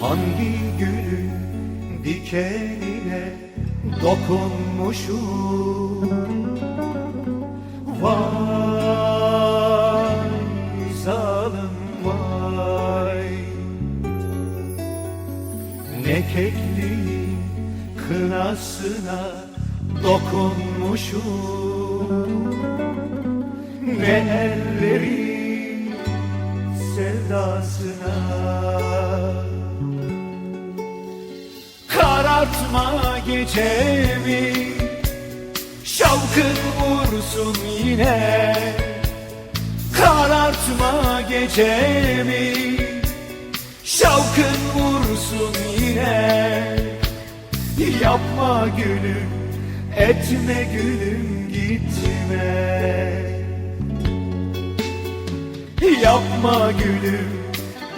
Hangi gülün dikenine dokunmuşum? Vay zalim vay. Ne kekliğin kınasına dokunmuşum? Ne ellerin sevdasına Karartma gecemi. Şavkın vursun yine. Karartma gecemi. Şavkın vursun yine. Yapma gülüm Etme gülüm gitme. Yapma gülüm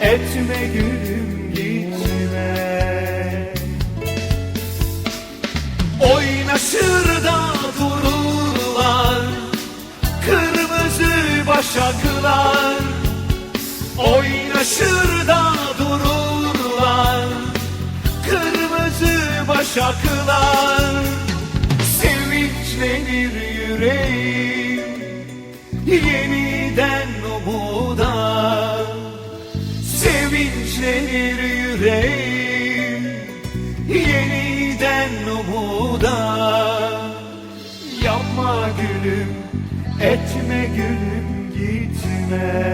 Etme gülüm Oynaşır da dururlar Kırmızı başaklar Oynaşır da dururlar Kırmızı başaklar Sevinçlenir yüreğim Yeniden umuda. Sevinçlenir yüreğim Yapma gülüm Etme gülüm gitme.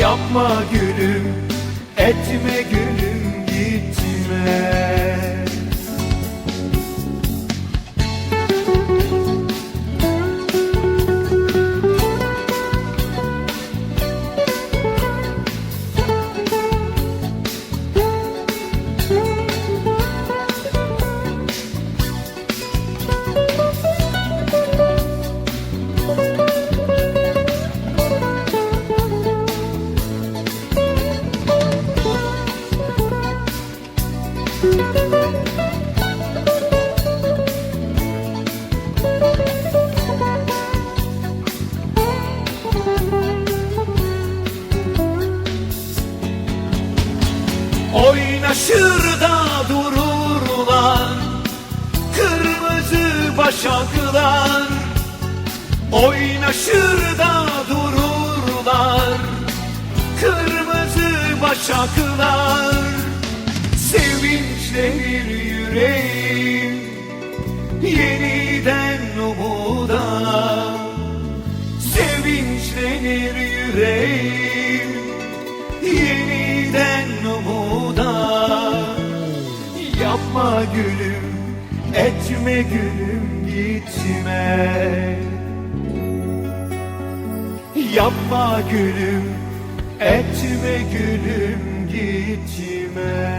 Yapma gülüm Etme gülüm gitme Oynaşır da dururlar Kırmızı başaklar Oynaşır da dururlar Kırmızı başaklar Sevinçlenir yüreğim. Yeniden umuda. Sevinçlenir yüreğim. Yeniden Yapma gülüm Etme gülüm gitme. Yapma gülüm Etme gülüm gitme